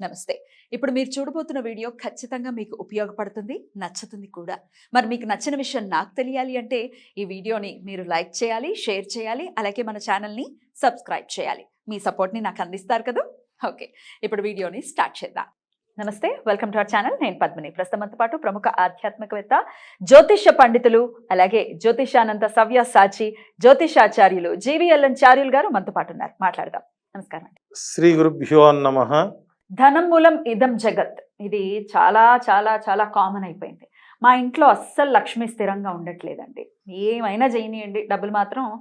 నమస్తే. ఇప్పుడు మీరు చూడబోతున్న వీడియో ఖచ్చితంగా మీకు ఉపయోగపడుతుంది నచ్చుతుంది కూడా. మరి మీకు నచ్చిన విషయం నాకు తెలియాలి అంటే ఈ వీడియోని మీరు లైక్ చేయాలి షేర్ చేయాలి అలాగే మన ఛానల్ని సబ్స్క్రైబ్ చేయాలి. మీ సపోర్ట్ని నాకు అందిస్తారు కదా? ఓకే. ఇప్పుడు వీడియోని స్టార్ట్ చేద్దాం. నమస్తే వెల్కమ్ టు అవర్ ఛానల్. నేను పద్మిని. ప్రస్తుతంతో పాటు ప్రముఖ ఆధ్యాత్మికవేత్త జ్యోతిష్య పండితులు అలాగే జ్యోతిషానంద సవ్య సాచి జ్యోతిషాచార్యులు జీవిఎల్ఎన్ చార్యులు గారు మనతో పాటు ఉన్నారు. మాట్లాడదాం. నమస్కారం అండి. శ్రీ గురుభ్యో నమ. ధనం మూలం ఇదం జగత్. ఇది చాలా చాలా చాలా కామన్ అయిపోయింది. మా ఇంట్లో అస్సలు లక్ష్మి స్థిరంగా ఉండట్లేదండి. ఏమైనా చేయనియండి. డబ్బులు మాత్రం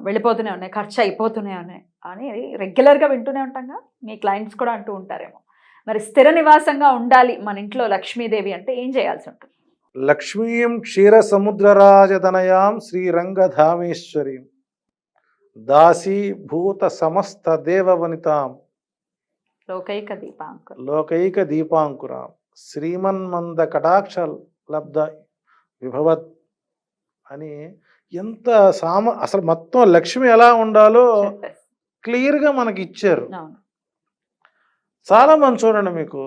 వెళ్ళిపోతూనే ఉన్నాయి. ఖర్చు అయిపోతూనే ఉన్నాయి. అని రెగ్యులర్గా వింటూనే ఉంటాంగా మీ క్లయింట్స్ కూడా అంటూ ఉంటారేమో. మరి స్థిర నివాసంగా ఉండాలి మన ఇంట్లో లక్ష్మీదేవి అంటే ఏం చేయాల్సి ఉంటుంది? లక్ష్మీం క్షీర సముద్రరాజధనయాం శ్రీరంగధామేశ్వరీం దాసీభూత సమస్త దేవవనితాం లోకైక దీపాంకుర్ లోకైక దీపాంకురాం శ్రీమన్మంద కటాక్ష లబ్ధ విభవత్ అని ఎంత సామ అసలు మొత్తం లక్ష్మి ఎలా ఉండాలో. క్లియర్గా మనకి ఇచ్చారు అవును. చాలా మంది చూడండి మీకు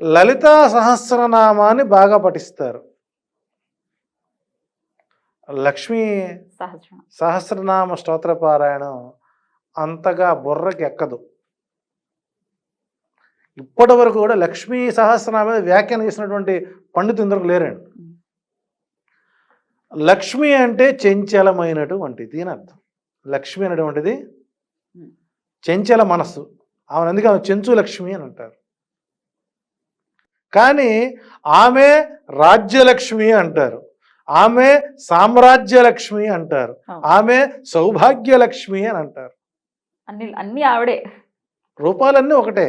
లలితా సహస్రనామాన్ని బాగా పఠిస్తారు. లక్ష్మీ సహస్రనామ. స్తోత్ర పారాయణం అంతగా బుర్రకి ఎక్కదు ఇప్పటి వరకు కూడా లక్ష్మీ సహస్రనామ మీద వ్యాఖ్యానం చేసినటువంటి పండితులు ఇందరకు లేరండి. లక్ష్మి అంటే చెంచలమైనటువంటి దీని అర్థం. లక్ష్మి అనేటువంటిది చెంచల మనస్సు. ఆమె అందుకే ఆమె చెంచు లక్ష్మి అని అంటారు. కానీ ఆమె రాజ్యలక్ష్మి అంటారు. ఆమె సామ్రాజ్యలక్ష్మి అంటారు. ఆమె సౌభాగ్యలక్ష్మి అని అంటారు. అన్ని అన్ని ఆవిడే. రూపాలన్నీ ఒకటే.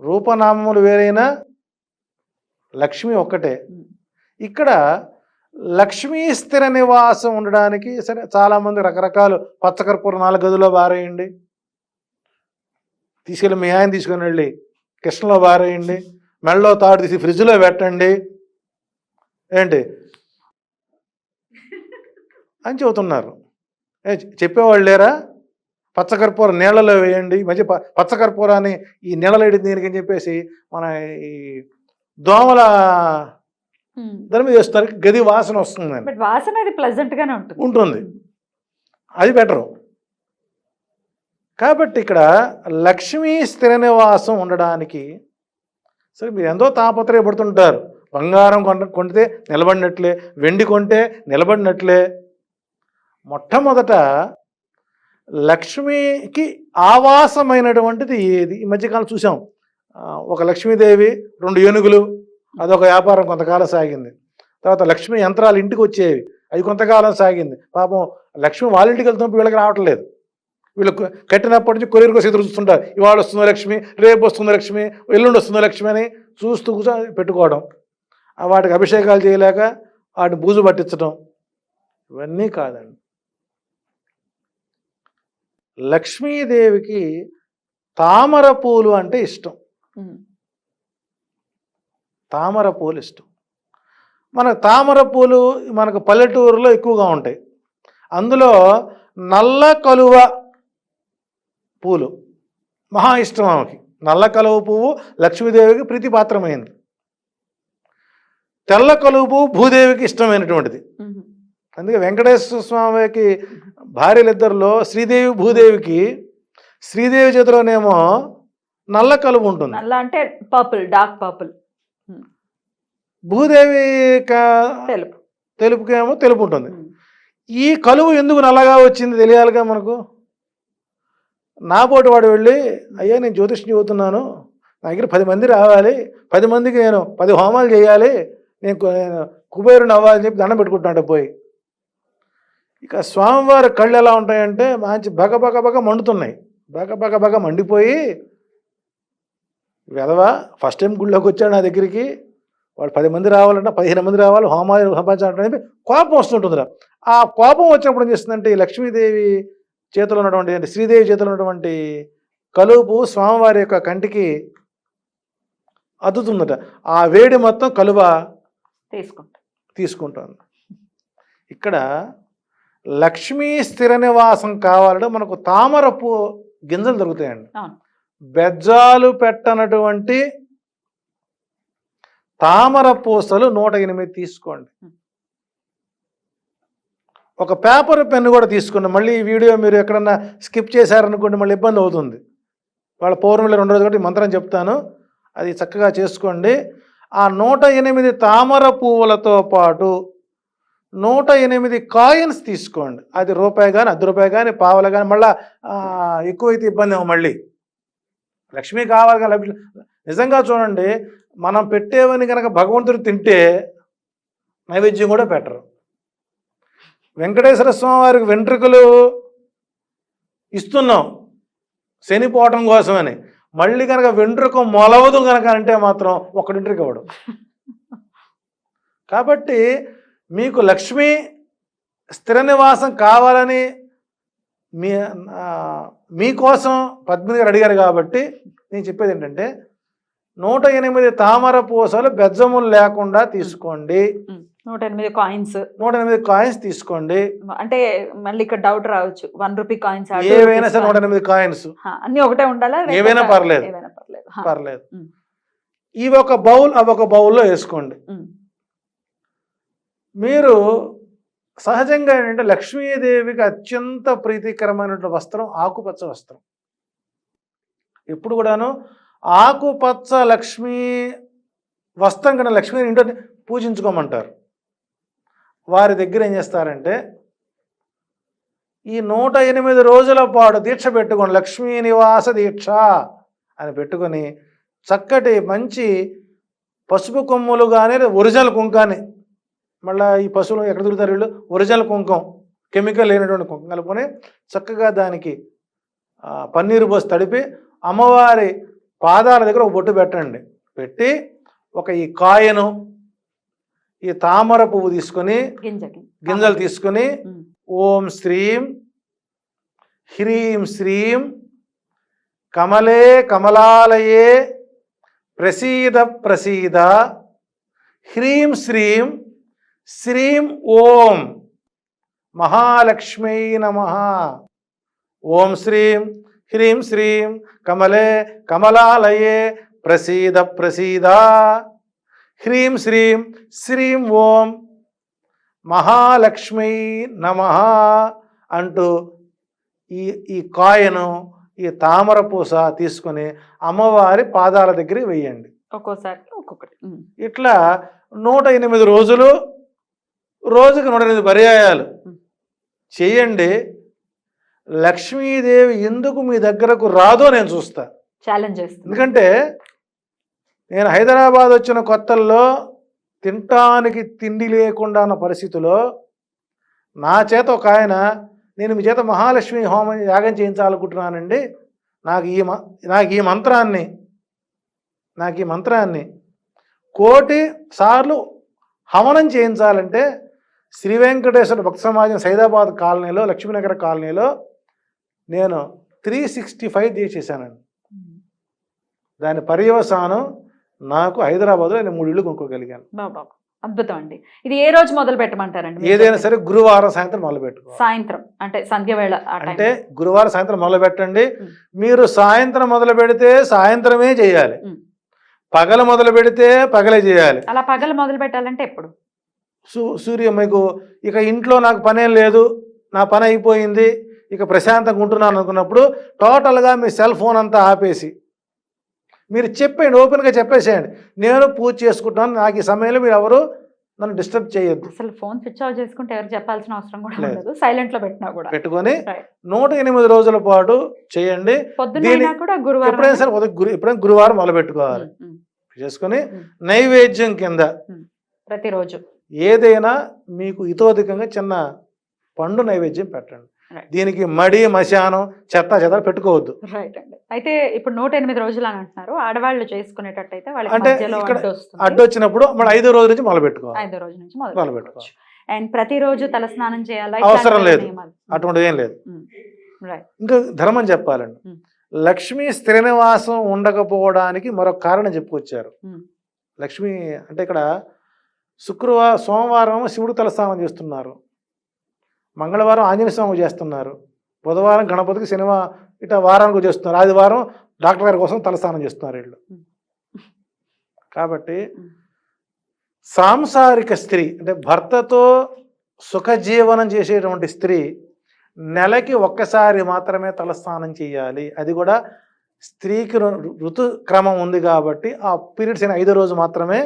రూపనామములు వేరైనా లక్ష్మి ఒక్కటే. ఇక్కడ లక్ష్మీ స్థిర నివాసం ఉండడానికి సరే చాలామంది రకరకాలు పచ్చకర్పూర నాలుగు గదిలో బారేయండి. తీసుకెళ్ళి మీ ఆయన తీసుకొని వెళ్ళి కిషన్లో బారేయండి. మెళ్ళలో తాడు తీసి ఫ్రిడ్జ్లో పెట్టండి. ఏంటి? అని చెబుతున్నారు. ఏ చెప్పేవాళ్ళు లేరా? పచ్చకర్పూర నీళ్ళలో వేయండి. ఈ మధ్య ప- పచ్చకర్పూరాన్ని ఈ నీళ్ళలో దీనికి అని చెప్పేసి మన ఈ దోమల దాని మీద వేస్తారు. గది వాసన వస్తుందని బట్ వాసన అది ప్లెజెంట్ గానే ఉంటుంది. ఉంటుంది. అది బెటరు కాబట్టి ఇక్కడ లక్ష్మీ స్థిర నివాసం ఉండడానికి సరే మీరు ఎంతో తాపత్రయపడుతుంటారు. బంగారం కొంట కొంటే నిలబడినట్లే వెండి కొంటే నిలబడినట్లే. మొట్టమొదట లక్ష్మికి ఆవాసమైనటువంటిది ఏది? ఈ మధ్యకాలం చూసాం ఒక లక్ష్మీదేవి రెండు ఏనుగులు అదొక వ్యాపారం కొంతకాలం సాగింది. తర్వాత లక్ష్మి యంత్రాలు ఇంటికి వచ్చేవి. అవి కొంతకాలం సాగింది. పాపం లక్ష్మి వాళ్ళ ఇంటికి వెళ్తున్నప్పుడు వీళ్ళకి రావట్లేదు. వీళ్ళు కట్టినప్పటి నుంచి కొరియర్ కోసం ఎదురు చూస్తుంటారు. ఇవాళ వస్తుందో లక్ష్మి రేపు వస్తుందో లక్ష్మి ఎల్లుండి వస్తుందో లక్ష్మి అని చూస్తూ కూర్చో పెట్టుకోవడం. వాటికి అభిషేకాలు చేయలేక వాటిని బూజు పట్టించడం. ఇవన్నీ కాదండి. లక్ష్మీదేవికి తామర పూలు అంటే ఇష్టం. తామర పూలు ఇష్టం. మనకు తామర పూలు మనకు పల్లెటూరులో ఎక్కువగా ఉంటాయి. అందులో నల్ల కలువ పూలు మహా ఇష్టం ఆమెకి. నల్ల కలువ పువ్వు లక్ష్మీదేవికి ప్రీతిపాత్రమైంది. తెల్ల కలువ పువ్వు భూదేవికి ఇష్టమైనటువంటిది. అందుకే వెంకటేశ్వర స్వామికి భార్యలిద్దరిలో శ్రీదేవి భూదేవికి శ్రీదేవి చేతిలోనేమో నల్ల కలువ ఉంటుంది. నల్ల అంటే పర్పుల్ డార్క్ పర్పుల్. భూదేవి తెలుపు. తెలుపుకేమో తెలుపు ఉంటుంది. ఈ కలువు ఎందుకు నల్లగా వచ్చింది తెలియాలిగా మనకు? నాపోటి వాడు వెళ్ళి అయ్యా నేను జ్యోతిష్యం చదువుతున్నాను. నా దగ్గర పది మంది రావాలి. పది మందికి నేను పది హోమాలు చేయాలి. నేను కుబేరుని అవ్వాలని చెప్పి దండం పెట్టుకుంటాడు పోయి. ఇక స్వామివారి కళ్ళు ఎలా ఉంటాయంటే మంచి బగ బగ బగ మండుతున్నాయి. బగ బగ బగ మండిపోయి వెధవా ఫస్ట్ టైం గుళ్ళోకి వచ్చాడు నా దగ్గరికి. వాడు పది మంది రావాలంటే పదిహేను మంది రావాలి హోమాలు చెప్పి కోపం వస్తుంటుందిరా. ఆ కోపం వచ్చినప్పుడు ఏం చేస్తుందంటే లక్ష్మీదేవి చేతిలో ఉన్నటువంటి అంటే శ్రీదేవి చేతిలో ఉన్నటువంటి కలుపు స్వామివారి యొక్క కంటికి అద్దుతుందట. ఆ వేడి మొత్తం కలువ తీసుకుంటా. తీసుకుంటుంది. ఇక్కడ లక్ష్మీ స్థిర నివాసం కావాలంటే మనకు తామర పూ గింజలు దొరుకుతాయండి. బెజ్జాలు పెట్టనటువంటి తామర పూసలు నూట ఎనిమిది తీసుకోండి. ఒక పేపర్ పెన్ను కూడా తీసుకోండి మళ్ళీ ఈ వీడియో మీరు ఎక్కడన్నా స్కిప్ చేశారనుకోండి మళ్ళీ ఇబ్బంది అవుతుంది. వాళ్ళ పౌర్ణమిలో రెండు రోజులు కాబట్టి మంత్రం చెప్తాను. అది చక్కగా చేసుకోండి. ఆ నూట ఎనిమిది తామర పువ్వులతో పాటు నూట ఎనిమిది కాయిన్స్ తీసుకోండి. అది రూపాయి కానీ అర్ధ రూపాయి కానీ పావల కానీ మళ్ళీ ఎక్కువైతే ఇబ్బంది ఏమో మళ్ళీ. లక్ష్మి కావాలి కానీ నిజంగా చూడండి మనం పెట్టేవని కనుక భగవంతుడు తింటే నైవేద్యం కూడా పెట్టరు. వెంకటేశ్వర స్వామి వారికి వెంట్రుకలు ఇస్తున్నాం శని పోవటం కోసమని. మళ్ళీ కనుక వెంట్రుక మొలవదు కనుక అంటే మాత్రం ఒక్కడింటికి ఇవ్వడు. కాబట్టి మీకు లక్ష్మి స్థిర నివాసం కావాలని మీ మీకోసం పద్మిని గారు అడిగారు కాబట్టి నేను చెప్పేది ఏంటంటే నూట ఎనిమిది తామర పూసలు బెజ్జములు లేకుండా తీసుకోండి. నూట ఎనిమిది కాయిన్స్. నూట ఎనిమిది కాయిన్స్ తీసుకోండి. అంటే మళ్ళీ ఇక్కడ డౌట్ రావచ్చు. వన్ రూపీ కాయిన్స్ ఏవైనా సరే నూట ఎనిమిది కాయిన్స్. అన్ని ఒకటే ఉండాలా? ఏవైనా పర్లేదు. పర్లేదు. ఇవి ఒక బౌల్ అవి ఒక బౌల్లో వేసుకోండి. మీరు సహజంగా ఏంటంటే లక్ష్మీదేవికి అత్యంత ప్రీతికరమైనటువంటి వస్త్రం ఆకుపచ్చ వస్త్రం. ఎప్పుడు కూడాను ఆకుపచ్చ లక్ష్మీ వస్త్రం కన్నా లక్ష్మీని ఇంట్లో పూజించుకోమంటారు. వారి దగ్గర ఏం చేస్తారంటే ఈ నూట ఎనిమిది రోజుల పాటు దీక్ష పెట్టుకొని లక్ష్మీ నివాస దీక్ష అని పెట్టుకొని చక్కటి మంచి పసుపు కొమ్ములు కానీ ఒరిజినల్ కుంకాని మళ్ళీ ఈ పశువులు ఎక్కడ దొరుకుతారు వీళ్ళు ఒరిజినల్ కుంకం కెమికల్ లేనటువంటి కుంకం కలుపుకొని చక్కగా దానికి పన్నీరు పోసి తడిపి అమ్మవారి పాదాల దగ్గర ఒక బొట్టు పెట్టండి పెట్టి ఒక ఈ కాయను ఈ తామర పువ్వు తీసుకొని గింజ గింజ. గింజలు తీసుకొని. ఓం శ్రీం హ్రీం శ్రీం కమలే కమలాలయే ప్రసీద ప్రసీద హ్రీం శ్రీం శ్రీం ఓం మహాలక్ష్మీ నమ. ఓం శ్రీం హ్రీం శ్రీం కమలే కమలాలయే ప్రసీద ప్రసీద. హ్రీం శ్రీం శ్రీం ఓం మహాలక్ష్మీ నమ అంటూ ఈ ఈ కాయను ఈ తామర పూస తీసుకొని అమ్మవారి పాదాల దగ్గర వేయండి. ఒక్కోసారి ఒక్కొక్కటి. ఇట్లా నూట ఎనిమిది రోజులు రోజుకి నూట ఎనిమిది పర్యాయాలు. చేయండి లక్ష్మీదేవి ఎందుకు మీ దగ్గరకు రాదో నేను చూస్తా. ఛాలెంజ్ ఎందుకంటే నేను హైదరాబాద్ వచ్చిన కొత్తల్లో తినటానికి తిండి లేకుండా ఉన్న పరిస్థితిలో నా చేత ఒక ఆయన నేను మీ చేత మహాలక్ష్మి హోమం యాగం చేయించాలనుకుంటున్నానండి. నాకు ఈ నాకు ఈ మంత్రాన్ని నాకు ఈ మంత్రాన్ని కోటి సార్లు హవనం చేయించాలంటే శ్రీ వెంకటేశ్వర భక్త సమాజం సైదాబాద్ కాలనీలో లక్ష్మీనగర్ కాలనీలో నేను త్రీ సిక్స్టీ ఫైవ్ చేసేసానండి ఉమ్. దాని పర్యవసానం నాకు హైదరాబాద్లో నేను మూడు ఇళ్ళు కొనుక్కోగలిగాను. అద్భుతం అండి. ఇది ఏ రోజు మొదలు పెట్టమంటారండి ఏదైనా. సరే గురువారం సాయంత్రం మొదలు పెట్టుకోవాలి. సాయంత్రం అంటే సంధ్య వేళ అంటే గురువారం సాయంత్రం మొదలు పెట్టండి. మీరు సాయంత్రం మొదలు పెడితే సాయంత్రమే చేయాలి. పగలు మొదలు పెడితే పగలే చేయాలి. అలా పగలు మొదలు పెట్టాలంటే ఎప్పుడు? సూ సూర్య మీకు ఇక ఇంట్లో నాకు పనేం లేదు నా పని అయిపోయింది ఇక ప్రశాంతంగా ఉంటున్నాను అనుకున్నప్పుడు టోటల్గా మీ సెల్ ఫోన్ అంతా ఆపేసి మీరు చెప్పేయండి ఓపెన్గా చెప్పేసేయండి నేను పూజ చేసుకుంటున్నాను నాకు ఈ సమయంలో మీరు ఎవరు నన్ను డిస్టర్బ్ చేయొద్దు అసలు ఫోన్ స్విచ్ ఆఫ్ చేసుకుంటే ఎవరు చెప్పాల్సిన అవసరం కూడా లేదు. సైలెంట్లో పెట్టినా కూడా పెట్టుకొని. నూట ఎనిమిది రోజుల పాటు చేయండి కూడా గురువారం ఎప్పుడైనా సరే ఎప్పుడైనా గురువారం మొదలు పెట్టుకోవాలి. చేసుకొని. నైవేద్యం కింద ప్రతిరోజు ఏదైనా మీకు ఇతోధికంగా చిన్న పండు నైవేద్యం పెట్టండి. దీనికి మడి మశానం చెత్త చెత్త పెట్టుకోవద్దు. రైట్ అండి. అయితే ఇప్పుడు నూట ఎనిమిది రోజులు అని అంటున్నారు. ఆడవాళ్ళు చేసుకునేటట్టయితే అంటే ఇక్కడ అడ్డు వచ్చినప్పుడు మళ్ళీ ఐదో రోజు నుంచి మొదలు పెట్టుకోవాలి. ఐదో రోజు నుంచి మొదలు పెట్టుకోవాలి. అండ్ ప్రతిరోజు తలస్నానం చేయాలా? అవసరం లేదు. అటువంటిది ఏం లేదు. రైట్ ఇంకా ధర్మం చెప్పాలండి. ఉం. లక్ష్మీ స్థిర నివాసం ఉండకపోవడానికి మరొక కారణం చెప్పుకొచ్చారు. ఉమ్. లక్ష్మి అంటే ఇక్కడ శుక్రవారం సోమవారం శివుడు తలస్నానం చేస్తున్నారు. మంగళవారం ఆంజనేయ స్వామి చేస్తున్నారు. బుధవారం గణపతికి శనివారం ఇట్లా వారానికి చేస్తున్నారు. ఆదివారం డాక్టర్ గారి కోసం తలస్నానం చేస్తున్నారు వీళ్ళు. కాబట్టి సాంసారిక స్త్రీ అంటే భర్తతో సుఖజీవనం చేసేటువంటి స్త్రీ నెలకి ఒక్కసారి మాత్రమే తలస్నానం చేయాలి. అది కూడా స్త్రీకి ఋతుక్రమం ఉంది కాబట్టి ఆ పీరియడ్స్ అయిన ఐదో రోజు మాత్రమే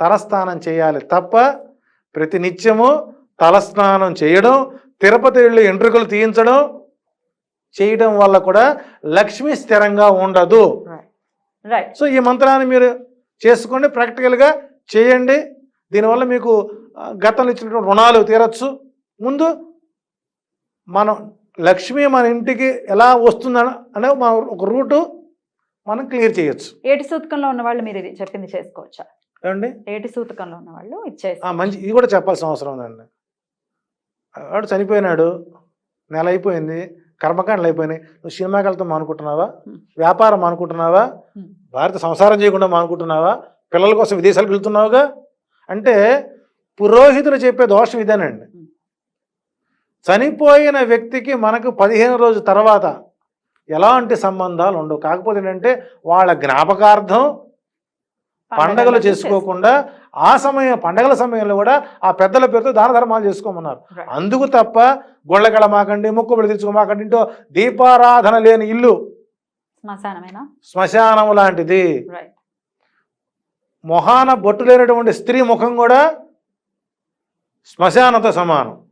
తలస్నానం చేయాలి తప్ప ప్రతి నిత్యము తలస్నానం చేయడం తిరుపతి వెళ్ళి ఎంట్రుకలు తీయించడం చేయడం వల్ల కూడా లక్ష్మి స్థిరంగా ఉండదు. సో ఈ మంత్రాన్ని మీరు చేసుకోండి ప్రాక్టికల్గా చేయండి. దీనివల్ల మీకు గతంలో ఇచ్చినటువంటి రుణాలు తీరచ్చు. ముందు మనం లక్ష్మి మన ఇంటికి ఎలా వస్తుందని అనే ఒక రూటు మనం క్లియర్ చేయొచ్చు. ఏటి సూతకంలో ఉన్న వాళ్ళు మీరు ఇది చెప్పింది చేసుకోవచ్చా? ఏమండి? ఏటి సూతకంలో ఉన్న వాళ్ళు చేసుకో మంచి ఇది కూడా చెప్పాల్సిన అవసరం ఉందండి. వాడు చనిపోయినాడు నెల అయిపోయింది కర్మకాండలు అయిపోయినాయి. నువ్వు సినిమాకి వెళ్తాం అనుకుంటున్నావా. వ్యాపారం అనుకుంటున్నావా. భారత సంసారం చేయకుండా అనుకుంటున్నావా పిల్లల కోసం విదేశాలకు వెళ్తున్నావుగా? అంటే పురోహితులు చెప్పే దోషం ఇదేనండి. చనిపోయిన వ్యక్తికి మనకు పదిహేను రోజు తర్వాత ఎలాంటి సంబంధాలు ఉండవు. కాకపోతే ఏంటంటే వాళ్ళ జ్ఞాపకార్థం పండగలు చేసుకోకుండా ఆ సమయం పండగల సమయంలో కూడా ఆ పెద్దల పేరుతో దాన ధర్మాలు చేసుకోమన్నారు. అందుకు తప్ప గొళ్ళగడ మాకండి మొక్కుబడి తెచ్చుకోమాకండి ఇంటో దీపారాధన లేని ఇల్లు శ్మశానం లాంటిది. మొహాన బొట్టు లేనటువంటి స్త్రీ ముఖం కూడా శ్మశానంతో సమానం.